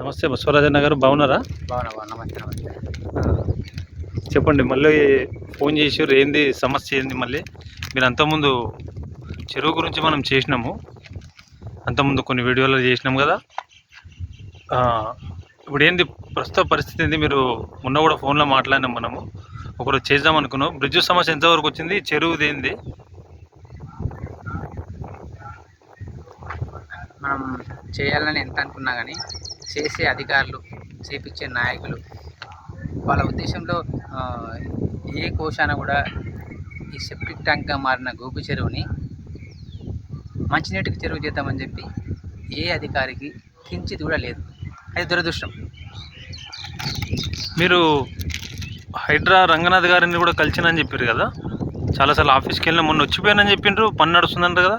నమస్తే బసవరాజన్న గారు బాగున్నారా? బాగున్నా బాగున్నా నమస్తే నమస్తే. చెప్పండి మళ్ళీ ఫోన్ చేసారు ఏంది సమస్య ఏంది మళ్ళీ? మీరు అంతకుముందు చెరువు గురించి మనం చేసినాము. అంతకుముందు కొన్ని వీడియోలు చేసినాం కదా. ఇప్పుడు ఏంది ప్రస్తుత పరిస్థితి ఏంది? మీరు మొన్న కూడా ఫోన్లో మాట్లాడినాం మనము. ఒకరోజు చేద్దాం అనుకున్నాం. బ్రిడ్జ్ సమస్య ఎంతవరకు వచ్చింది? చెరువుది ఏంది? మనం చేయాలని ఎంత అనుకున్నా కానీ చేసే అధికారులు చేపించే నాయకులు వాళ్ళ ఉద్దేశంలో ఏ కోశాన కూడా ఈ సెప్టిక్ ట్యాంక్గా మారిన గోపి చెరువుని మంచినీటికి చెరువు చేద్దామని చెప్పి ఏ అధికారికి కించిత్ కూడా లేదు. అది దురదృష్టం. మీరు హైడ్రా రంగనాథ్ గారిని కూడా కలిసినని చెప్పారు కదా? చాలాసార్లు ఆఫీస్కి వెళ్ళిన మొన్న వచ్చిపోయానని చెప్పిండ్రు పని నడుస్తుందంట కదా?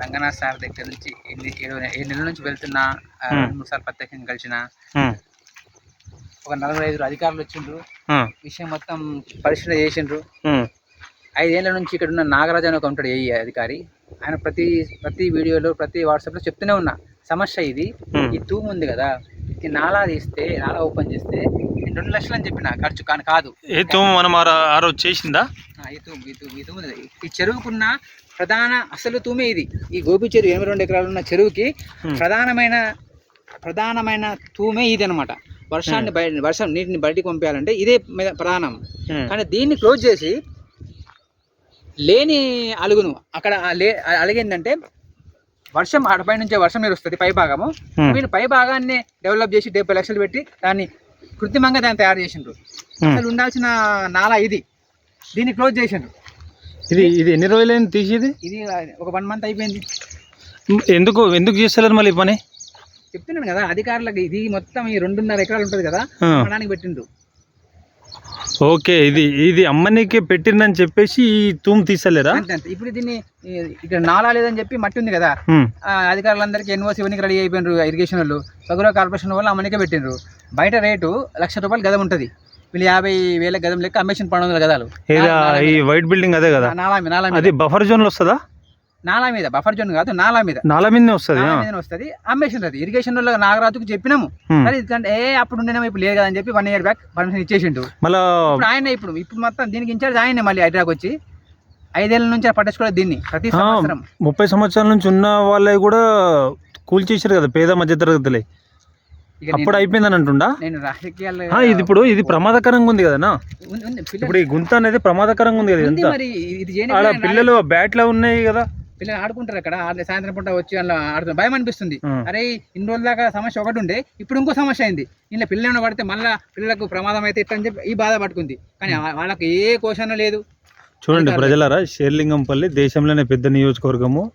రంగనాథ్ సార్ దగ్గర నుంచి ఎన్ని ఏడు నెలల నుంచి వెళ్తున్నా. రెండు మూడు సార్లు ప్రత్యేకంగా కలిసిన ఒక నలభై ఐదు అధికారులు వచ్చిండ్రు. విషయం మొత్తం పరిశీలన చేసిండ్రు. ఐదేళ్ళ నుంచి ఇక్కడ ఉన్న నాగరాజు అని ఒక ఉంటాడు ఏఈ అధికారి. ఆయన ప్రతి ప్రతి వీడియోలో ప్రతి వాట్సాప్లో చెప్తూనే ఉన్నా సమస్య ఇది. ఈ తూము ఉంది కదా ఈ నాలా తీస్తే నాలా ఓపెన్ చేస్తే రెండు లక్షలు అని చెప్పిన ఖర్చు కానీ కాదు. ఏ తూము మనం చేసిందా? ఈ చెరువుకున్న ప్రధాన అసలు తూమే ఇది. ఈ గోపి చెరువు ఎనభై రెండు ఎకరాలు ఉన్న చెరువుకి. ప్రధానమైన ప్రధానమైన తూమే ఇది అనమాట వర్షాన్ని బయట వర్షం నీటిని బయటికి పంపించాలంటే ఇదే ప్రధానం కానీ దీన్ని క్లోజ్ చేసి లేని అలుగును అక్కడ లే అలిగిందంటే వర్షం అటుపై నుంచే వర్షం నీరు వస్తుంది పై భాగము. వీళ్ళు పై భాగాన్ని డెవలప్ చేసి డెబ్బై లక్షలు పెట్టి దాన్ని కృత్రిమంగా దాన్ని తయారు చేసిండ్రు. అసలు ఉండాల్సిన నాలా ఇది. దీన్ని క్లోజ్ చేసిండ్రు. ఇది ఇది ఎన్ని రోజులైంది తీసేది? ఇది ఒక వన్ మంత్ అయిపోయింది. ఎందుకు ఎందుకు చేస్తలేరు మళ్ళీ పని? చెప్తున్నాను కదా అధికారులకు ఇది మొత్తం ఈ రెండున్నర ఎకరాలు ఉంటుంది కదా అమ్మడానికి పెట్టిండ్రు. ఓకే ఇది ఇది అమ్మనికి పెట్టిందని చెప్పేసి ఈ తూము తీసలేరా అంతే ఇప్పుడు దీన్ని ఇక్కడ నాలా లేదని చెప్పి మట్టి ఉంది కదా అధికారులందరికీ ఎన్ఓసి ఇవన్నీ రెడీ అయిపోయినారు ఇరిగేషన్ వాళ్ళు. సగుర కార్పొరేషన్ వల్ల అమ్మనికే పెట్టిండ్రు. బయట రేటు లక్ష రూపాయలు గదం ఉంటుంది. వీళ్ళు యాభై వేల గదం లెక్క అమ్మేషన్ పన్నెండు వందల గదాలు ఈ మీద. వైట్ బిల్డింగ్ అదే కదా? నాలా మీద నాలా అది మీద బఫర్ జోన్లో వస్తుందా? నాలా మీద బఫర్ జోన్ కాదు నాలా మీద. నాల మీదనే వస్తుంది మీద వస్తుంది. అమ్మేషన్ అది. ఇరిగేషన్ వాళ్ళు నాగరాజుకు చెప్పినాము. సరే ఎందుకంటే ఏ అప్పుడు ఉండేనేమో ఇప్పుడు లేదు కదా అని చెప్పి వన్ ఇయర్ బ్యాక్ పర్మిషన్ ఇచ్చేసిండు. మళ్ళా ఇప్పుడు ఆయన ఇప్పుడు ఇప్పుడు మొత్తం దీనికి ఇన్ఛార్జ్ ఆయనే మళ్ళీ హైదరాబాద్ వచ్చి ఐదేళ్ళ నుంచి పట్టించుకోలేదు దీన్ని ప్రతి సంవత్సరం. ముప్పై సంవత్సరాల నుంచి ఉన్న వాళ్ళవి కూడా కూల్చేసారు కదా పేద మధ్య తరగతులే ఇక అప్పుడు అయిపోయిందని అంటుండా? నేను ఇది ఇప్పుడు ఇది ప్రమాదకరంగా ఉంది కదనా ఇప్పుడు ఈ గుంత అనేది ప్రమాదకరంగా ఉంది కదా ఎంత మరి ఇది చేయని ఆడ పిల్లలు పిల్లలు బ్యాట్లో ఉన్నాయి కదా. పిల్లలు ఆడుకుంటారు అక్కడ ఆడ- సాయంత్రం పూట వచ్చి అలా ఆడుతున్నారు. భయం అనిపిస్తుంది. ఆ. అరే ఇన్ని రోజుల దాకా సమస్య ఒకటి ఉండే ఇప్పుడు ఇంకో సమస్య అయింది. ఇలా పిల్లలను పడితే మళ్ళీ పిల్లలకు ప్రమాదం అయితే ఇట్లా అని చెప్పి ఈ బాధ పట్టుకుంది. కానీ వా- వాళ్ళకి ఏ కోశం లేదు. చూడండి. ప్రజలారా షేర్లింగంపల్లి దేశంలోనే పెద్ద నియోజకవర్గము.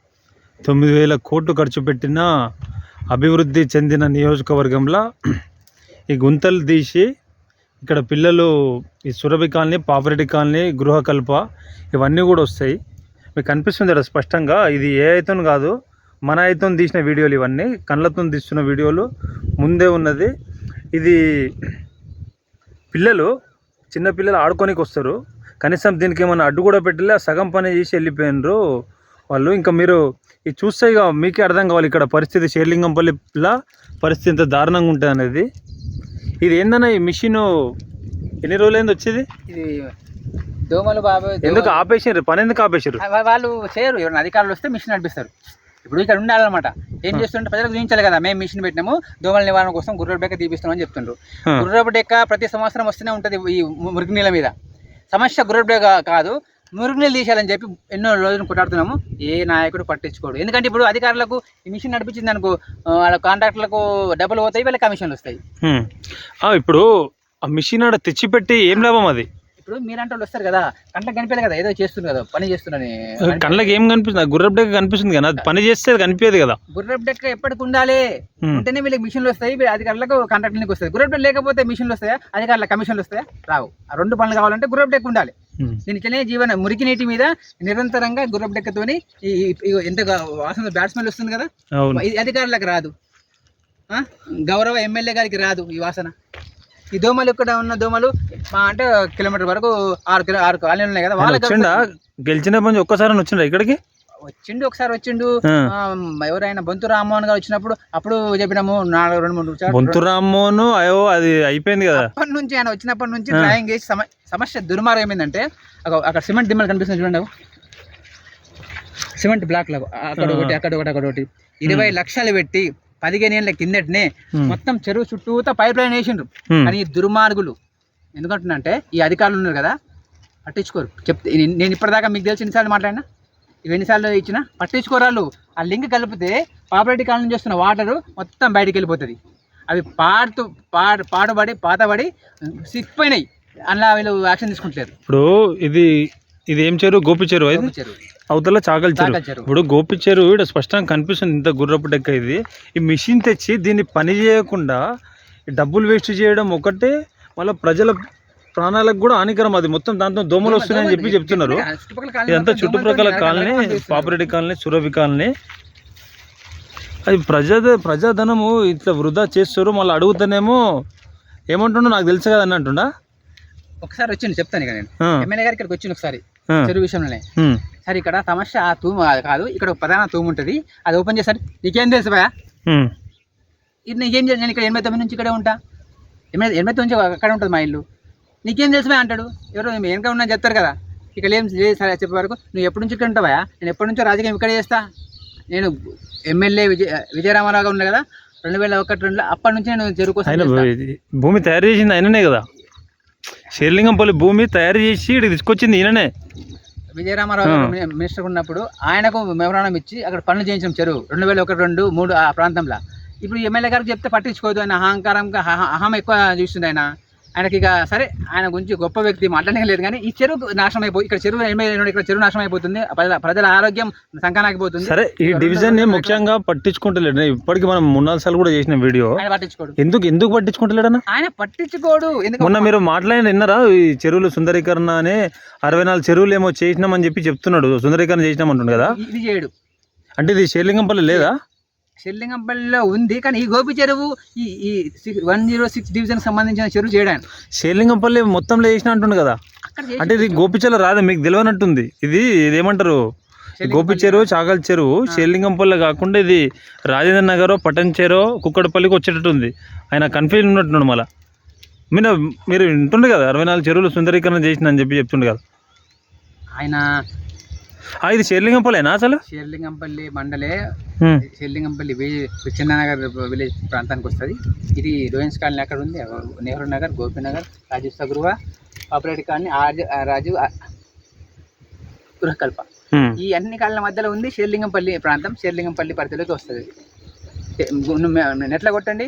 తొమ్మిది వేల కోట్లు ఖర్చు పెట్టిన అభివృద్ధి చెందిన నియోజకవర్గంలో ఈ గుంతలు తీసి ఇక్కడ పిల్లలు ఈ సురభి కాలనీ పాపరెడ్డి కాలనీ గృహకల్ప ఇవన్నీ కూడా వస్తాయి. మీకు కనిపిస్తుంది ఇక్కడ స్పష్టంగా ఇది ఏ అయితే కాదు మన అయితే తీసిన వీడియోలు ఇవన్నీ కళ్ళతో తీస్తున్న వీడియోలు ముందే ఉన్నది. ఇది పిల్లలు చిన్న పిల్లలు ఆడుకోనికి వస్తారు. కనీసం దీనికి ఏమైనా అడ్డు కూడా పెట్టలే సగం పని చేసి వెళ్ళిపోయినరు. వాళ్ళు. ఇంకా మీరు ఇది చూస్తే ఇక మీకే అర్థం కావాలి ఇక్కడ పరిస్థితి. షేర్లింగంపల్లిలా పరిస్థితి ఎంత దారుణంగా ఉంటుంది అనేది. ఇది ఏందన్నా ఈ మిషన్ ఎన్ని రోజులైంది వచ్చేది? ఇది దోమలు బాబు ఎందుకు ఆపేసారు పని ఎందుకు ఆపేసారు వాళ్ళు చేయరు. ఎవరైనా అధికారులు వస్తే మిషన్ నడిపిస్తారు. ఇప్పుడు ఇక్కడ ఉండాలన్నమాట. ఏం చేస్తుంటే ప్రజలకు చూపించాలి కదా మేము మిషన్ పెట్టినాము దోమల నివారణ కోసం గుర్రెల బెక్క తీపిస్తున్నాం అని చెప్తుండ్రు. గుర్రపు డెక్క ప్రతి సంవత్సరం వస్తూనే ఉంటుంది ఈ మురికి నీళ్ళ మీద. సమస్య గుర్రపు డెక్క కాదు. మురికి నీళ్ళు తీసేయాలని చెప్పి ఎన్నో రోజులు కొట్టాడుతున్నాము ఏ నాయకుడు పట్టించుకోడు. ఎందుకంటే ఇప్పుడు అధికారులకు ఈ మిషన్ నడిపించింది అనుకో వాళ్ళ కాంట్రాక్టులకు డబ్బులు పోతాయి వీళ్ళకి కమిషన్లు వస్తాయి. ఇప్పుడు ఆ మిషన్ ఆడ తెచ్చిపెట్టి ఏం లాభం అది? ఇప్పుడు మీరంటే వాళ్ళు వస్తారు కదా కంటకు కనిపించదు కదా ఏదో చేస్తున్నారు కదా పని చేస్తున్నారని కళ్ళకి ఏం కనిపిస్తుంది? గుర్రపు డెక్క కనిపిస్తుంది కదా అది పని చేస్తే కనిపించదు కదా. గుర్రపు డెక్క ఎప్పటికి ఉండాలి. ఉంటేనే వీళ్ళకి మిషన్లు వస్తాయి వీళ్ళ అధికారులకు కాంట్రాక్ట్లకు వస్తాయి. గుర్రపు డెక్క లేకపోతే మిషన్లు వస్తాయా? అధికారులకు కమిషన్లు వస్తాయా? రావు. ఆ రెండు పనులు కావాలంటే గుర్రపు డెక్క ఉండాలి. దీనికనే జీవన మురికి నీటి మీద నిరంతరంగా గుర్రపు డెక్కతోని ఈ ఈ- ఈ- ఎంత వాసన బ్యాడ్ స్మెల్ వస్తుంది కదా? అధికారులకు రాదు. ఆ? గౌరవ ఎమ్మెల్యే గారికి రాదు ఈ వాసన. ఈ దోమలు ఇక్కడ ఉన్న దోమలు? అంటే కిలోమీటర్ వరకు ఆరు కిలో ఆరు కాలనీలు ఉన్నాయి కదా. వచ్చిండా గెలిచిన పని ఒక్కసారి వచ్చిండా ఇక్కడికి? వచ్చిండు ఒకసారి వచ్చిండు ఎవరైనా బొంతు రామ్మోహన్ గారు వచ్చినప్పుడు అప్పుడు చెప్పినాము నాలుగు రెండు మూడు సార్లు. బొంతు రామ్మోహన్ అయ్యో అది అయిపోయింది కదా అప్పటి నుంచి ఆయన వచ్చినప్పటి నుంచి. డ్రాయింగ్ సమ- సమస్య దుర్మార్గం ఏమైందంటే అక్కడ సిమెంట్ దిమ్మలు కనిపిస్తుంది చూడండి. సిమెంట్ బ్లాక్లకు అక్కడ. ఒకటి అక్కడ ఒకటి అక్కడ ఒకటి ఇరవై లక్షలు పెట్టి పదిహేను ఏళ్ళ కిందటనే. మొత్తం చెరువు చుట్టూతా పైప్ లైన్ వేసిండ్రు. కానీ దుర్మార్గులు ఎందుకంటున్నా అంటే ఈ అధికారులు ఉన్నారు కదా పట్టించుకోరు చెప్తే నేను- ఇప్పటిదాకా మీకు తెలిసి ఎన్నిసార్లు మాట్లాడినా ఎన్నిసార్లు ఇచ్చినా పట్టించుకోరాళ్ళు ఆ లింక్ కలిపితే పాపరెడ్డి కాలం నుంచి వస్తున్న వాటరు మొత్తం బయటికి వెళ్ళిపోతుంది. అవి పాడుతూ పాడు పాడుబడి పాతబడి సిక్కిపోయినాయి అందులో వీళ్ళు యాక్షన్ తీసుకుంటలేరు. ఇప్పుడు ఇది ఇది ఏం చెరువు గోపి చెరువు చెరువు అవతల చాకలి చెరువు. ఇప్పుడు గోపి చెరువు ఇక్కడ స్పష్టంగా కనిపిస్తుంది ఇంత గుర్రపు డెక్క ఇది. ఈ మిషన్ తెచ్చి దీన్ని పని చేయకుండా డబ్బులు వేస్ట్ చేయడం ఒకటే. మళ్ళీ ప్రజల ప్రాణాలకు కూడా హానికరం అది. మొత్తం దాంతో దోమలు వస్తున్నాయని చెప్పి చెప్తున్నారు. ఇదంతా చుట్టుప్రక్కల colony. Papireddy colony Surabhi colony. అది ప్రజా ప్రజాధనము ఇట్లా వృధా చేస్తారు మళ్ళీ అడుగుతానేమో ఏమంటుండో నాకు తెలుసు కదా అని అంటుండా? ఒకసారి వచ్చింది చెప్తాను ఇక నేను. ఎమ్మెల్యే గారు ఇక్కడికి వచ్చింది ఒకసారి చెరువు విషయంలోనే. సరే ఇక్కడ సమస్య ఆ తూము కాదు ఇక్కడ ఒక ప్రధాన తూము ఉంటుంది. అది ఓపెన్ చేస్తారు నీకేం తెలుసు భయ ఇది నీకేం తెలుసు? నేను ఇక్కడ ఎనభై తొమ్మిది నుంచి ఇక్కడే ఉంటా. ఎనభై ఎనభై తొమ్మిది నుంచి అక్కడ ఉంటుంది మా ఇల్లు. నీకేం తెలుసు అంటాడు? ఎవరో మేము వెనక ఉన్నా చెప్తారు కదా. ఇక్కడ ఏం లేదు సరే చెప్పే వరకు నువ్వు ఎప్పటి నుంచి ఇక్కడ ఉంటావా నేను ఎప్పటి నుంచో రాజకీయం ఇక్కడ చేస్తా. నేను ఎమ్మెల్యే విజయ విజయరామారావు గారు ఉన్నా కదా. రెండు వేల ఒకటి రెండులో అప్పటి నుంచి నేను. ఇది భూమి తయారు చేసింది ఆయననే కదా. శేర్లింగంపల్లి భూమి తయారు చేసి ఇక్కడ తీసుకొచ్చింది ఈయననే. విజయరామారావు మినిస్టర్ ఉన్నప్పుడు ఆయనకు మెమరాండం ఇచ్చి అక్కడ పనులు చేయించాం చెరువు రెండు వేల ఒకటి రెండు మూడు ఆ ప్రాంతంలో. ఇప్పుడు ఎమ్మెల్యే గారికి చెప్తే పట్టించుకోదు ఆయన. అహంకారంగా అహ- అహం ఎక్కువ చూస్తుంది ఆయన. ఆయనకి ఇక సరే ఆయన గురించి గొప్ప వ్యక్తి మాట్లాడడం లేదు కానీ ఈ చెరువు నాశనం అయిపోయి ఇక్కడ చెరువు ఎమ్మెల్యే ఇక్కడ చెరువు నాశనం అయిపోతుంది ప్రజల ప్రజల ఆరోగ్యం సంకనాకి పోతుంది. సరే ఈ డివిజన్ని ముఖ్యంగా పట్టించుకుంటలేడు ఇప్పటికి మనం మూడు నాలుగు సార్లు కూడా చేసిన వీడియో. పట్టించుకోడు. ఎందుకు ఎందుకు పట్టించుకుంటలేడన్నా? ఆయన పట్టించుకోడు. ఎందుకు మొన్న మీరు మాట్లాడిన విన్నారా ఈ చెరువులు సుందరీకరణ అనే అరవై నాలుగు చెరువులు ఏమో చేసినామని చెప్పి చెప్తున్నాడు సుందరీకరణ చేసినాం అంటుండు కదా? ఇది చేయడు. అంటే ఇది శేర్లింగంపల్లి లేదా? షెల్లింగంపల్లిలో ఉంది. కానీ ఈ గోపి చెరువు ఈ ఈ వన్ జీరో సిక్స్ డివిజన్ సంబంధించిన చెరువు చేయడానికి. శేర్లింగంపల్లి మొత్తంలో చేసిన అంటుండు కదా. అంటే ఇది గోపిచెల రాదు మీకు తెలియనట్టుంది. ఇది ఇది ఏమంటారు? గోపి చెరువు చాగల్ చెరువు శేర్లింగంపల్లి కాకుండా ఇది రాజేంద్ర నగర్ పట్టణ్ చెరువు కుక్కడపల్లికి వచ్చేటట్టు ఉంది ఆయన కన్ఫ్యూజన్ ఉన్నట్టున్నాడు మళ్ళీ. మీరు మీరు వింటుండే కదా అరవై నాలుగు చెరువులు సుందరీకరణ చేసిన అని చెప్పి చెప్తుండే కదా. ఆయన ఇది శేర్లింగంపల్లేనా అసలు? షెర్లింగంపల్లి మండలే. షెర్లింగంపల్లి చిన్ననగర్ విలేజ్ ప్రాంతానికి వస్తుంది. ఇది రోయన్స్ కాలనీ అక్కడ ఉంది. నెహ్రూ నగర్ గోపీనగర్ రాజీవ్ సగృహ పాపులేటి కాలనీ ఆర్జ రాజీవ్ గృహకల్ప. ఈ అన్ని కాలనీ మధ్యలో ఉంది షేర్లింగంపల్లి ప్రాంతం. షేర్లింగంపల్లి పరిధిలోకి వస్తుంది. నెట్ల కొట్టండి.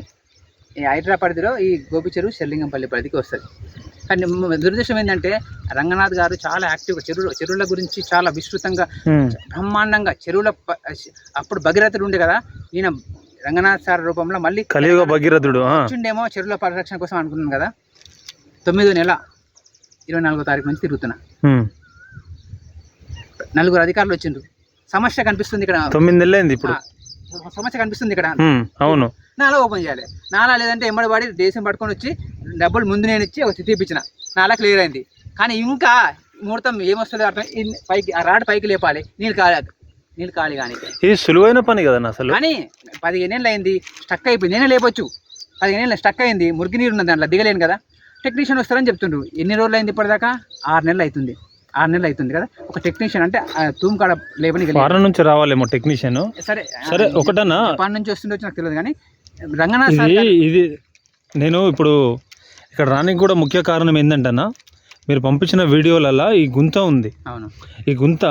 ఈ హైదరా పరిధిలో ఈ గోపి చెరువు షెర్లింగంపల్లి పరిధికి వస్తుంది. కానీ దురదృష్టం ఏంటంటే రంగనాథ్ గారు చాలా యాక్టివ్గా చెరువుల చెరువుల గురించి చాలా విస్తృతంగా హ్మ్. బ్రహ్మాండంగా చెరువుల అప్పుడు భగీరథుడు ఉండే కదా ఈయన రంగనాథ్ సార్ రూపంలో మళ్ళీ కలియుగ భగీరథుడు. వచ్చిండేమో చెరువుల పరిరక్షణ కోసం అనుకున్నాను కదా తొమ్మిదో నెల ఇరవై నాలుగో తారీఖు నుంచి తిరుగుతున్నా. నలుగురు అధికారులు వచ్చిండ్రు సమస్య కనిపిస్తుంది ఇక్కడ తొమ్మిది నెలలు అయింది ఇప్పుడు సమస్య కనిపిస్తుంది ఇక్కడ. అవును. నాలా ఓపెన్ చేయాలి. నాలా లేదంటే ఎంబడి పడి దేశం పట్టుకొని వచ్చి డబ్బులు ముందు నేను ఇచ్చి ఒక తీపిచ్చిన నాలా క్లియర్ అయింది. కానీ ఇంకా ముహూర్తం ఏమొస్తుందో అర్థం పైకి ఆ రాడ్ పైకి లేపాలి. నీళ్ళు కాలి నీళ్ళు కాలి కానీ ఇది సులువైన పని కదా అసలు? కానీ పదిహేను ఏళ్ళు అయింది స్టక్ అయిపోయింది. నేనే లేపొచ్చు. పదిహేను ఏళ్ళు స్టక్ అయింది. మురికి నీరు ఉన్నది దాంట్లో దిగలేను కదా. టెక్నీషియన్ వస్తారని చెప్తుండ్రు. ఎన్ని రోజులు అయింది ఇప్పటిదాకా? ఆరు నెలలు అవుతుంది. ఆరు నెలలు అవుతుంది కదా? ఒక టెక్నీషియన్ అంటే తూము కాడ లేపని నుంచి రావాలేమో టెక్నీషియన్ సరే సరే ఒకటన్నా? జపాన్ నుంచి వస్తుండో నాకు తెలియదు కానీ రంగనాథ్ ఇది నేను ఇప్పుడు ఇక్కడ రానికి కూడా ముఖ్య కారణం ఏంటంటన్నా మీరు పంపించిన వీడియోలలో ఈ గుంత ఉంది. అవును. ఈ గుంత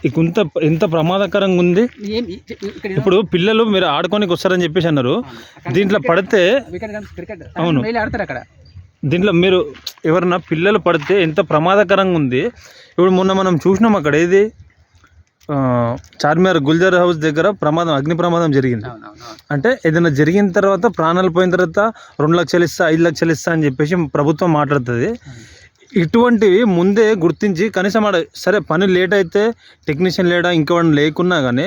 ఈ గుంత ఎంత ప్రమాదకరంగా ఉంది? ఇప్పుడు పిల్లలు మీరు ఆడుకోనికి వస్తారని చెప్పేసి అన్నారు. దీంట్లో పడితే అవును. ఆడతారు అక్కడ. దీంట్లో మీరు ఎవరన్నా పిల్లలు పడితే ఎంత ప్రమాదకరంగా ఉంది. ఇప్పుడు మొన్న మనం చూసినాం అక్కడ ఏది? చార్మినార్ గుల్జార్ హౌస్ దగ్గర ప్రమాదం అగ్ని ప్రమాదం జరిగింది. అంటే ఏదైనా జరిగిన తర్వాత ప్రాణాలు పోయిన తర్వాత రెండు లక్షలు ఇస్తా ఐదు లక్షలు ఇస్తా అని చెప్పేసి ప్రభుత్వం మాట్లాడుతుంది. ఇటువంటివి ముందే గుర్తించి కనీసం ఆడ సరే పని లేట్ అయితే టెక్నీషియన్ లేడా ఇంకెవరైనా లేకున్నా కానీ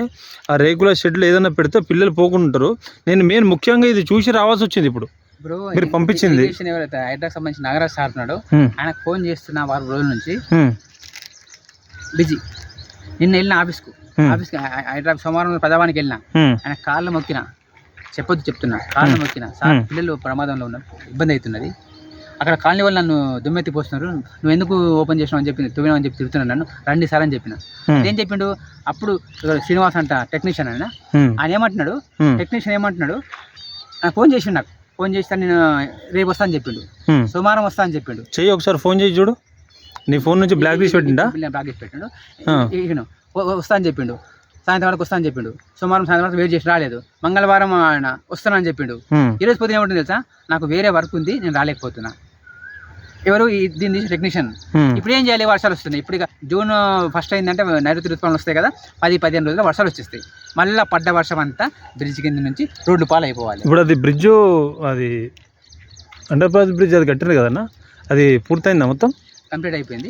ఆ రేకుల షెడ్లు ఏదైనా పెడితే పిల్లలు పోకుంటారు. నేను మెయిన్ ముఖ్యంగా ఇది చూసి రావాల్సి వచ్చింది ఇప్పుడు. ఇప్పుడు మీరు పంపించింది. ఎవరైతే హైదరాబాద్ సంబంధించిన నాగరాజ్ సార్ ఉన్నాడు. హ్మ్, ఆయనకు ఫోన్ చేస్తున్న వారం రోజుల నుంచి బిజీ. నిన్న వెళ్ళిన ఆఫీస్కు. హ్మ్. ఆఫీస్కి హైదరాబాద్ సోమవారం ప్రజావానికి వెళ్ళిన. ఆయన కాళ్ళు మొక్కిన. చెప్పొద్దు చెప్తున్నా. కాళ్ళు. మొక్కిన. సార్. పిల్లలు ప్రమాదంలో ఉన్నారు ఇబ్బంది అవుతున్నది. అక్కడ కాలనీ వాళ్ళు నన్ను దుమ్మెత్తి పోస్తున్నారు. నువ్వు ఎందుకు ఓపెన్ చేసినావు అని చెప్పి తువ్వినావు అని చెప్పి తిడుతున్నాను నన్ను. రండి సార్ అని చెప్పిన. ఏం చెప్పిండు? అప్పుడు శ్రీనివాస్ అంట టెక్నీషియన్ ఆయన. ఆయన ఏమంటున్నాడు. టెక్నీషియన్ ఏమంటున్నాడు? ఫోన్ చేసిండు నాకు. ఫోన్ చేస్తే నేను రేపు వస్తా అని చెప్పిండు. సోమవారం వస్తా అని చెప్పిండు. చెయ్యి ఒకసారి ఫోన్ చేసి చూడు. నీ ఫోన్ నుంచి బ్లాక్ తీసి పెట్టిండా? బ్లాక్ చేసి పెట్టిండు. ఆ. ఇగను వస్తా అని చెప్పిండు. సాయంత్రం వరకు వస్తా అని చెప్పిండు. సోమవారం సాయంత్రం వరకు వెయిట్ చేసి రాలేదు. మంగళవారం ఆయన వస్తానని చెప్పిండు. హ్మ్. ఈరోజు పొద్దున ఏమంటుంది తెలుసా? నాకు వేరే వర్క్ ఉంది నేను రాలేకపోతున్నా. ఎవరు దీని తీసి టెక్నీషియన్. ఇప్పుడు ఏం చేయాలి? వర్షాలు వస్తున్నాయి. ఇప్పుడు జూన్ ఫస్ట్ అయిందంటే నైరుతి ఋతుపవనాలు వస్తాయి కదా పది పదిహేను రోజుల్లో వర్షాలు వచ్చేస్తాయి. మళ్ళీ పడ్డ వర్షం అంతా బ్రిడ్జ్ కింద నుంచి రోడ్డు పాలు అయిపోవాలి ఇప్పుడు అది బ్రిడ్జ్ అది అండర్ పాస్ బ్రిడ్జ్ అది కట్టింది కదన్నా? అది పూర్తయిందా మొత్తం? కంప్లీట్ అయిపోయింది.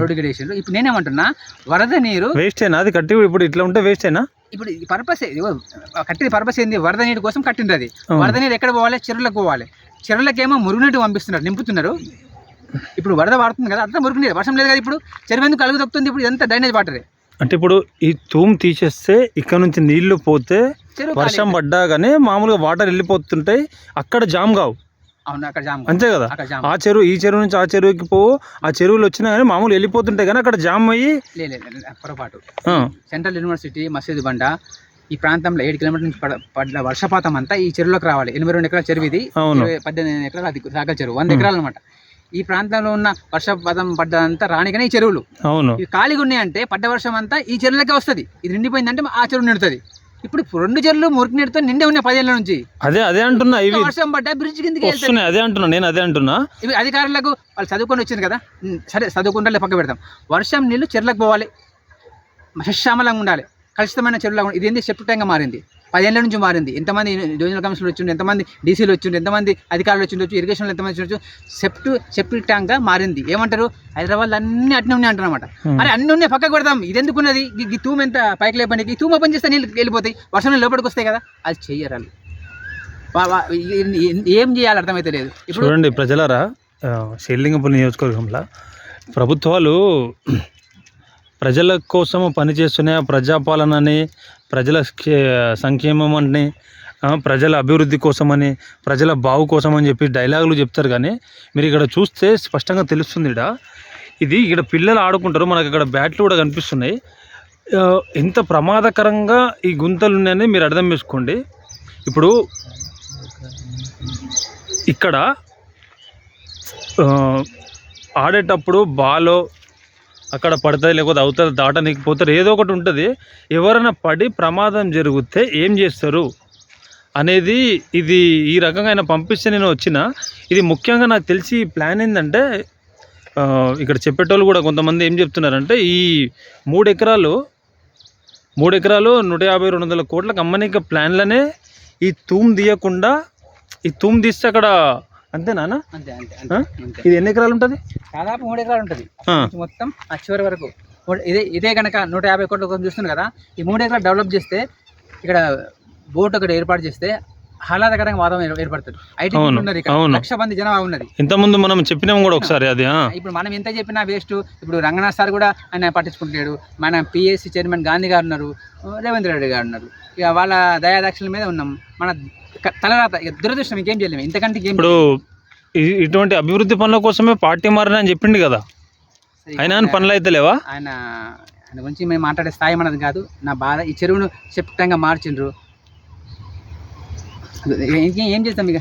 రోడ్డు గడేసిండ్రు ఇప్పుడు నేనేమంటున్నా వరద నీరు వేస్టేనా అది కట్టి ఇప్పుడు ఇట్లా ఉంటే వేస్టేనా ఇప్పుడు ఈ పర్పస్ కట్టిన పర్పస్ ఏంది? వరద నీరు కోసం కట్టింది అది. వరద నీరు ఎక్కడ పోవాలి? చెరువులకు పోవాలి. చెరువులకేమో మురుగునీటి పంపిస్తున్నారు నింపుతున్నారు. ఇప్పుడు వరద వాడుతుంది కదా అంతా మురుగునీరు వర్షం లేదు కదా ఇప్పుడు? చెరువు ఎందుకు కలుగు తప్పుతుంది? ఇప్పుడు ఇదంతా డ్రైనేజ్ వాటరే? అంటే ఇప్పుడు ఈ తూము తీసేస్తే ఇక్కడ నుంచి నీళ్ళు పోతే వర్షం ఖాళీ. పడ్డాగానే మామూలుగా వాటర్ వెళ్ళిపోతుంటాయి. అక్కడ జామ్ కావు. అవును అక్కడ జామ్ అంతే కదా? ఆ చెరువు ఈ చెరువు నుంచి ఆ చెరువుకి పోవు. ఆ చెరువులు వచ్చినా కానీ మామూలు వెళ్ళిపోతుంటాయి కానీ అక్కడ జామ్ అయ్యి పొరపాటు. సెంట్రల్ యూనివర్సిటీ మసీదు బండ ఈ ప్రాంతంలో ఏడు కిలోమీటర్ల నుంచి పడ- పడ్డ వర్షపాతం అంతా ఈ చెరువులోకి రావాలి. ఎనభై రెండు ఎకరాల చెరువు ఇది. పద్దెనిమిది ఎకరాల అది సాగల చెరువు. వంద ఎకరాలు అనమాట ఈ ప్రాంతంలో ఉన్న వర్షపాతం పడ్డదంతా రానికనే ఈ చెరువులు. అవును. ఇవి ఖాళీగా ఉన్నాయంటే పడ్డ వర్షం అంతా ఈ చెరువులకే వస్తుంది. ఇది నిండిపోయిందంటే ఆ చెరువు నిండుతుంది. ఇప్పుడు రెండు చెరువులు మురికి నీటితో నిండే ఉన్నాయి పదేళ్ళ నుంచి. అదే అదే అంటున్నా ఇవి వర్షం పడ్డా బ్రిడ్జ్ కిందకి వెళ్తాయి వస్తున్నాయి అదే అంటున్నా నేను అదే అంటున్నా. ఇవి అధికారులకు వాళ్ళు చదువుకొని వచ్చింది కదా? ఉమ్, సరే చదువుకుంటే పక్క పెడతాం. వర్షం నీళ్ళు చెరువులకు పోవాలి. సశ్యామలంగా ఉండాలి. కలుషితమైన చెరువులాగా ఇది ఏంది? సెప్ట్ ట్యాంక్గా మారింది. పదేళ్ళ నుంచి మారింది. ఎంతమంది డివిజనల్ కమిషనర్ వచ్చిండు ఎంతమంది డీసీలు వచ్చిండు ఎంతమంది అధికారులు వచ్చిండొచ్చు ఇరిగేషన్లో ఎంతమంది వచ్చిండొచ్చు సెప్ట్ సెప్టిక్ ట్యాంక్గా మారింది. ఏమంటారు? హైదరాబాద్లో అన్ని అట్నే ఉన్నాయి అంటారన్నమాట Hmm. అరే అన్ని ఉన్నాయి పక్కకు పెడదాం. ఇది ఎందుకు ఉన్నది ఈ- తూము ఎంత పైకి లేపండి ఈ తూము ఓపెన్ చేస్తే నీళ్ళు వెళ్ళిపోతాయి. వర్షం లోపలికి వస్తాయి కదా. అది చెయ్యరు వాళ్ళు వా- వా- ఏ- చేయాలి అర్థమైతే లేదు. చూడండి ప్రజలారా ఆ, షేర్లింగపల్లి నియోజకవర్గంలో ప్రభుత్వాలు ప్రజల కోసం పనిచేస్తున్న ప్రజాపాలనని ప్రజల సంక్షేమం అని ప్రజల అభివృద్ధి కోసమని ప్రజల బావు కోసం అని చెప్పి డైలాగులు చెప్తారు కానీ మీరు ఇక్కడ చూస్తే స్పష్టంగా తెలుస్తుంది ఇక్కడ ఇది ఇక్కడ పిల్లలు ఆడుకుంటారు మనకి ఇక్కడ బ్యాట్లు కూడా కనిపిస్తున్నాయి. ఎంత ప్రమాదకరంగా ఈ గుంతలు ఉన్నాయని మీరు అర్థం చేసుకోండి. ఇప్పుడు ఇక్కడ ఆడేటప్పుడు బాలో అక్కడ పడుతుంది లేకపోతే అవతల దాటనీకపోతారు ఏదో ఒకటి ఉంటుంది. ఎవరైనా పడి ప్రమాదం జరిగితే ఏం చేస్తారు? అనేది ఇది ఈ రకంగా ఆయన పంపిస్తే నేను వచ్చిన. ఇది ముఖ్యంగా నాకు తెలిసి ప్లాన్ ఏంటంటే ఇక్కడ చెప్పేటోళ్ళు కూడా కొంతమంది ఏం చెప్తున్నారంటే ఈ మూడు ఎకరాలు మూడు ఎకరాలు నూట యాభై రెండు వందల కోట్లకు అమ్మనిక ప్లాన్లనే ఈ తూమ్ తీయకుండా ఈ తూమ్ తీస్తే అక్కడ అంతేనా అంతే అంతే ఇది ఎన్ని ఎకరాలు ఉంటుంది? దాదాపు మూడు ఎకరాలు ఉంటుంది. మొత్తం ఆ చివరి వరకు. ఇదే ఇదే కనుక నూట యాభై కోట్ల కోసం చూస్తుంది కదా ఈ మూడు ఎకరాలు డెవలప్ చేస్తే ఇక్కడ బోట్ ఒకటి ఏర్పాటు చేస్తే ఆహ్లాదకరంగా వాతావరణం ఏర్- ఏర్పడుతుంది. ఐటీ ఉన్నారు ఇక్కడ. లక్ష మంది జనాభా ఉన్నది. ఇంతకుముందు మనం చెప్పినాము కూడా ఒకసారి అది. ఇప్పుడు మనం ఎంత చెప్పినా వేస్ట్. ఇప్పుడు రంగనాథ్ సార్ కూడా ఆయన పట్టించుకుంటాడు మన పిఎస్సి చైర్మన్ గాంధీ గారు ఉన్నారు రేవంత్ రెడ్డి గారు ఉన్నారు. ఇక వాళ్ళ దయాదాక్షల మీద ఉన్నాం. మన తలరాత దురదృష్టం ఇంకేం చేయలేము ఇంతకంటే ఇప్పుడు ఇటువంటి అభివృద్ధి పనుల కోసమే పార్టీ మారని అని చెప్పిండు కదా. అని పనులు అయితే లేవా? ఆయన ఆయన గురించి మేము మాట్లాడే స్థాయి మనది కాదు. నా బాధ ఈ చెరువును చెప్తంగా మార్చిండ్రు. ఇంకేం ఏం చేస్తాం ఇక?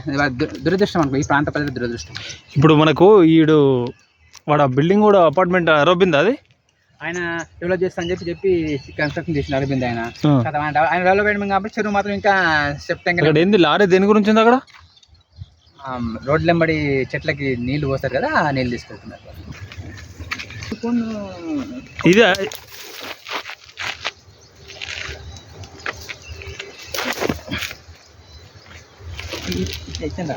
దురదృష్టం అనుకో ఈ ప్రాంత ప్రజల దురదృష్టం. ఇప్పుడు మనకు ఈడు వాడు ఆ బిల్డింగ్ కూడా అపార్ట్మెంట్ అరోబిందా అది? ఆయన డెవలప్ చేస్తా అని చెప్పి చెప్పి కన్స్ట్రక్షన్ చేసిన అరవింద్ ఆయన. ఆయన ఆయన డెవలప్ చేయడం కాబట్టి చెరువు మాత్రం ఇంకా చెప్తాం ఏంది లారీ దేని గురించి ఉంది అక్కడ? రోడ్ల వెంబడి చెట్లకి నీళ్ళు పోస్తారు కదా ఆ నీళ్ళు తీసుకెళ్తున్నారు. ఇదే. ఇచ్చిందా?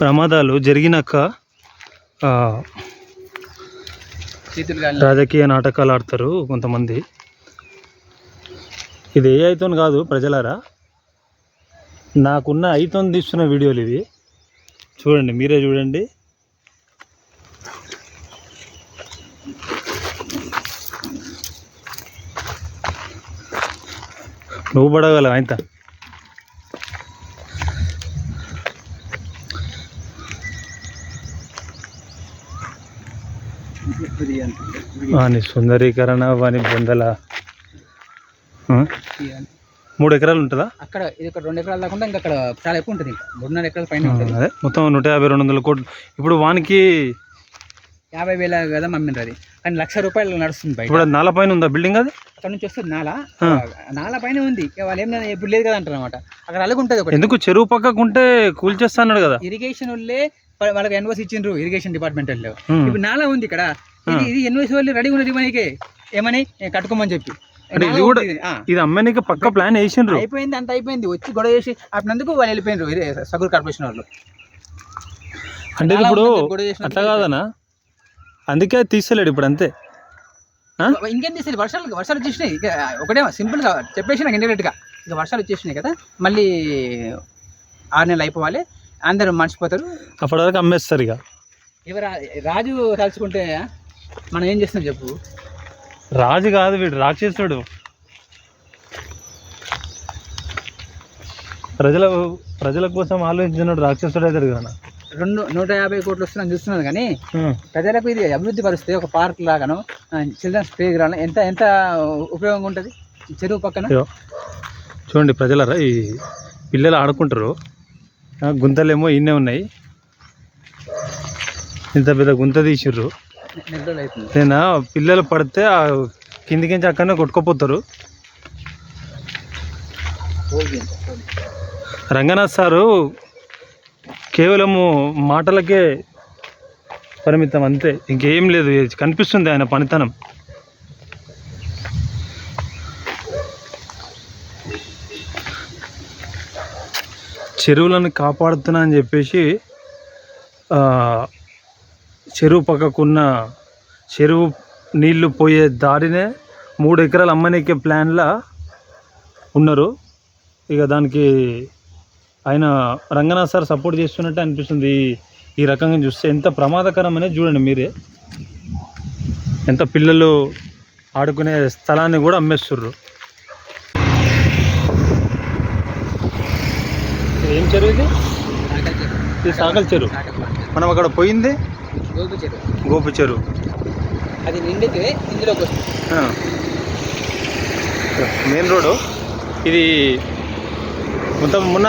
ప్రమాదాలు జరిగినాక రాజకీయ నాటకాలు ఆడతారు కొంతమంది. ఇది ఏ అయితే కాదు ప్రజలారా? నాకున్న ఐతో తీస్తున్న వీడియోలు ఇవి. చూడండి మీరే చూడండి. నువ్వు పడగల ఆయనతో వాని సుందరీకరణ వాని బొందల? మూడు ఎకరాలు ఉంటుందా? అక్కడ ఇది ఒక రెండు ఎకరాలు కాకుండా ఇంకా అక్కడ చాలా ఎక్కువ ఉంటుంది ఇంకా. రెండున్నర ఎకరాల పైన అదే. మొత్తం నూట యాభై రెండు వందల కోట్లు. ఇప్పుడు వానికి యాభై వేల కదా మమ్మిండ్రు అది. కానీ లక్ష రూపాయలు నడుస్తుంది బయట. ఇప్పుడు నాల పైన ఉందా బిల్డింగ్ అది? అక్కడ నుంచి వస్తుంది నాల. నాల పైన ఉంది. వాళ్ళు ఏం ఇప్పుడు లేదు కదా అంటారు అనమాట అక్కడ అలాగే ఉంటుంది ఒకటి. ఎందుకు చెరువు పక్కకు ఉంటే కూల్చేస్తా అన్నాడు కదా? ఇరిగేషన్ వాళ్ళే వాళ్ళకి ఎన్ఓసి ఇచ్చిండ్రు ఇరిగేషన్ డిపార్ట్మెంట్ వాళ్ళు. ఇప్పుడు నాలా ఉంది ఇక్కడ. ఇది ఇది ఎన్ఓసి వాళ్ళు రెడీ ఉన్నది మనకి. ఏమని కట్టుకోమని చెప్పి. అంటే ఇది కూడా- ఇది. పక్క ప్లాన్ వేసిండ్రు. అయిపోయింది అంత అయిపోయింది. వచ్చి గొడవ చేసి అప్పుడందుకు వాళ్ళు వెళ్ళిపోయినారు సగూర్ కార్పొరేషన్ వాళ్ళు. అంటే ఇప్పుడు అట్లా కాదనా? అందుకే అది తీస్తలేడు ఇప్పుడు అంతే? ఇంకేం తీసేది వర్షాలు వర్షాలు వచ్చేసినాయి. ఇక ఒకటే సింపుల్గా చెప్పేసి నాకు ఇండైరెక్ట్గా ఇక వర్షాలు వచ్చేసినాయి కదా మళ్ళీ ఆరు నెలలు అయిపోవాలి. అందరూ మర్చిపోతారు. అప్పటి వరకు అమ్మేస్తారు ఇక. ఎవరు రాజు తలుచుకుంటే మనం ఏం చేస్తాం చెప్పు? రాజు కాదు వీడు రాక్షసుడు. ప్రజల ప్రజల కోసం ఆలోచించినప్పుడు రాక్షసుడు అవుతాడు కదా రెండు నూట యాభై కోట్లు వస్తుందని చూస్తున్నాను కానీ ప్రజలకు ఇది అభివృద్ధి పరిస్థితి ఒక పార్క్ లాగాను చిల్డ్రన్స్ ప్లే గ్రౌండ్ ఎంత ఎంత ఉపయోగంగా ఉంటుంది? చెరువు పక్కన. చూడండి ప్రజలరా ఈ పిల్లలు ఆడుకుంటారు. గుంతలేమో ఇన్నే ఉన్నాయి. ఇంత పెద్ద గుంత తీసిర్రు. నేను? పిల్లలు పడితే ఆ కిందికించి అక్కడనే కొట్టుకోపోతారు. రంగనాథ్ సారు కేవలము మాటలకే పరిమితం అంతే. ఇంకేం లేదు కనిపిస్తుంది ఆయన పనితనం. చెరువులను కాపాడుతున్నా అని చెప్పేసి చెరువు పక్కకున్న చెరువు నీళ్ళు పోయే దారినే మూడు ఎకరాలు అమ్మనికే ప్లాన్లా ఉన్నారు. ఇక దానికి ఆయన రంగనాథ్ సార్ సపోర్ట్ చేస్తున్నట్టు అనిపిస్తుంది. ఈ- రకంగా చూస్తే ఎంత ప్రమాదకరం అనేది చూడండి మీరే. ఎంత పిల్లలు ఆడుకునే స్థలాన్ని కూడా అమ్మేస్తుర్రు. ఏం చెరువు ఇది? సాగల్ చెరువు. మనం అక్కడ పోయింది. గోపి చెరువు. గోపు చెరువు. అది నిండితే ఇందులోకి వస్తుంది. Main road. ఇది మొత్తం మొన్న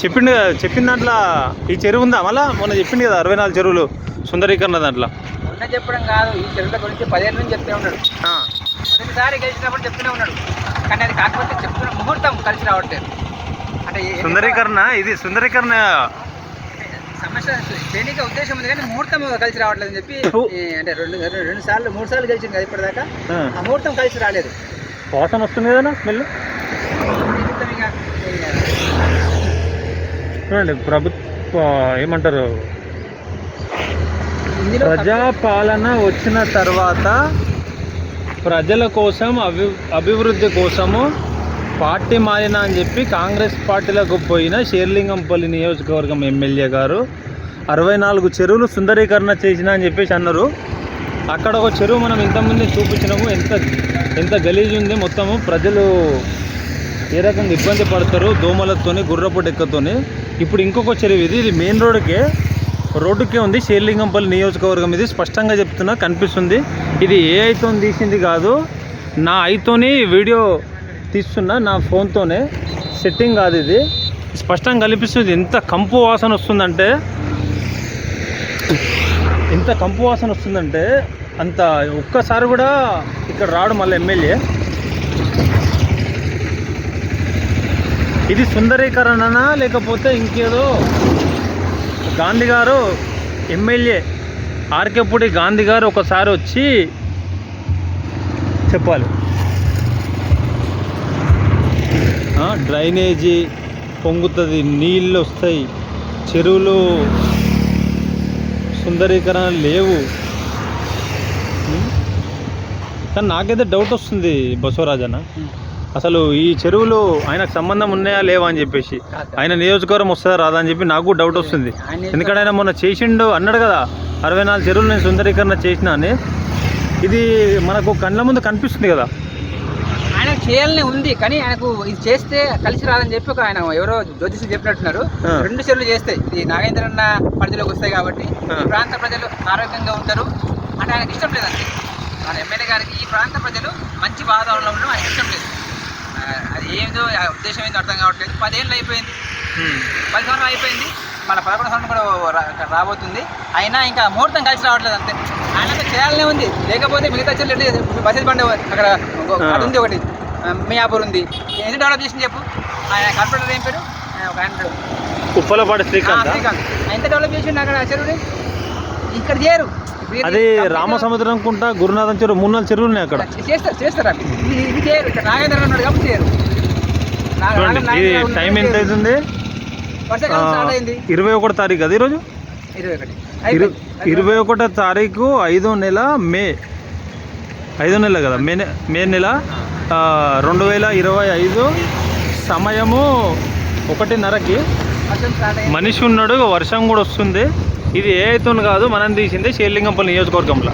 చెప్పిండు చెప్పిన దాంట్లో ఈ చెరువు ఉందా? మళ్ళా మొన్న చెప్పిండు కదా అరవై నాలుగు చెరువులు సుందరీకరణ దాంట్లో. మొన్న చెప్పడం కాదు ఈ చెరువుల గురించి పదిహేను నుంచి చెప్తూనే ఉన్నాడు. మొదటిసారి గెలిచినప్పుడు చెప్తూనే ఉన్నాడు. కానీ అది కాకపోతే చెప్తున్న ముహూర్తం కలిసి రావట్లేదు. అంటే సుందరీకరణ ఇది సుందరీకరణ సమస్య చేయడానికి ఉద్దేశం ఉంది కానీ ముహూర్తం కలిసి రావట్లేదు అని చెప్పి అంటే రెండు రెండు- సార్లు మూడు సార్లు గెలిచింది కదా ఇప్పటిదాకా. ఆ, ముహూర్తం కలిసి రాలేదు. వాసన వస్తుంది కదా స్మెల్. చూడండి ప్రభుత్వ ఏమంటారు? ప్రజాపాలన వచ్చిన తర్వాత ప్రజల కోసం అభి అభివృద్ధి కోసము పార్టీ మారిన అని చెప్పి కాంగ్రెస్ పార్టీలకు పోయిన షేర్లింగంపల్లి నియోజకవర్గం ఎమ్మెల్యే గారు అరవై నాలుగు చెరువులు సుందరీకరణ చేసిన అని చెప్పేసి అన్నారు. అక్కడ ఒక చెరువు మనం ఇంతకుముందు చూపించినాము. ఎంత ఎంత గలీజ్ ఉంది మొత్తము. ప్రజలు ఏ రకంగా ఇబ్బంది పడతారు? దోమలతోని గుర్రపు డెక్కతోని ఇప్పుడు ఇంకొక చెరువు ఇది. ఇది మెయిన్ రోడ్డుకే రోడ్డుకే ఉంది. షేర్లింగంపల్లి నియోజకవర్గం ఇది. స్పష్టంగా చెప్తున్నా కనిపిస్తుంది. ఇది ఏ ఐతో తీసింది కాదు. నా ఐతోని వీడియో తీస్తున్నా నా ఫోన్తోనే. సెట్టింగ్ కాదు ఇది. స్పష్టంగా కనిపిస్తుంది ఎంత కంపు వాసన వస్తుందంటే. ఎంత కంపు వాసన వస్తుందంటే అంత ఒక్కసారి కూడా ఇక్కడ రాడు మళ్ళీ ఎమ్మెల్యే. ఇది సుందరీకరణనా లేకపోతే ఇంకేదో? గాంధీ గారు ఎమ్మెల్యే. ఆర్కేపూడి గాంధీ గారు ఒకసారి వచ్చి చెప్పాలి ఆ, డ్రైనేజీ పొంగుతుంది నీళ్ళు వస్తాయి చెరువులు సుందరీకరణ లేవు? కానీ నాకైతే డౌట్ వస్తుంది బసవరాజన్న. అసలు ఈ చెరువులు ఆయనకు సంబంధం ఉన్నాయా లేవా అని చెప్పేసి. ఆయన నియోజకవర్గం వస్తుందా రాదా అని చెప్పి నాకు డౌట్ వస్తుంది. ఎందుకంటే ఆయన మొన్న చేసిండు అన్నాడు కదా అరవై నాలుగు చెరువులు నేను సుందరీకరణ చేసిన అని. ఇది మనకు కళ్ళ ముందు కనిపిస్తుంది కదా. చేయాలని ఉంది కానీ ఆయనకు ఇది చేస్తే కలిసి రాదని చెప్పి ఒక ఆయన ఎవరో జ్యోతిషులు చెప్పినట్టున్నారు. రెండు చెరువులు చేస్తే ఇది నాగేంద్రన్న పరిధిలోకి వస్తాయి కాబట్టి. ఈ ప్రాంత ప్రజలు ఆరోగ్యంగా ఉంటారు. అంటే ఆయనకి ఇష్టం లేదండి. మన ఎమ్మెల్యే గారికి ఈ ప్రాంత ప్రజలు మంచి వాతావరణంలో ఉండడం ఆయనకి ఇష్టం లేదు. అది ఏదో ఆ ఉద్దేశం ఏందో అర్థం కావట్లేదు. పదేళ్ళు అయిపోయింది. పది సంవత్సరాలు అయిపోయింది. మన పదకొండు సంవత్సరం కూడా రాబోతుంది. అయినా ఇంకా ముహూర్తం కలిసి రావట్లేదు అంతే. ఆయనతో చేయాలనే ఉంది. లేకపోతే మిగతా చెల్లి బస్సు బండి అక్కడ ఉంది ఒకటి. మియాపూర్ ఉంది. ఎందుకు డెవలప్ చేసింది చెప్పు? ఆయన కార్పొరేటర్ ఏం పేరు? ఒక ఆయన. ఉప్పలపాటి శ్రీకాంత్ శ్రీకాంత్. ఎంత డెవలప్ చేసిండు అక్కడ చెరువుని? ఇక్కడ చేయరు. అది రామసముద్రం కుంట గురునాథం చెరువు మూడు నాలుగు చెరువులు ఉన్నాయి అక్కడ. చేస్తారు చేస్తారు ఇది చేయరు. ఇక్కడ నాగేంద్ర ఉన్నాడు కాబట్టి చేయరు. టైం ఎంత. అవుతుంది? ఇరవై ఒకటో తారీఖు కదా ఈరోజు? ఇరవై ఒకటి. ఇరవై ఒకటో తారీఖు ఐదో నెల మే. ఐదు నెలలు కదా. మే నె- మే నెల రెండు వేల ఇరవై ఐదు సమయము ఒకటిన్నరకి. మనిషి ఉన్నాడు వర్షం కూడా వస్తుంది. ఇది ఏ అయితే కాదు మనం తీసింది షేర్లింగంపల్లి నియోజకవర్గంలో.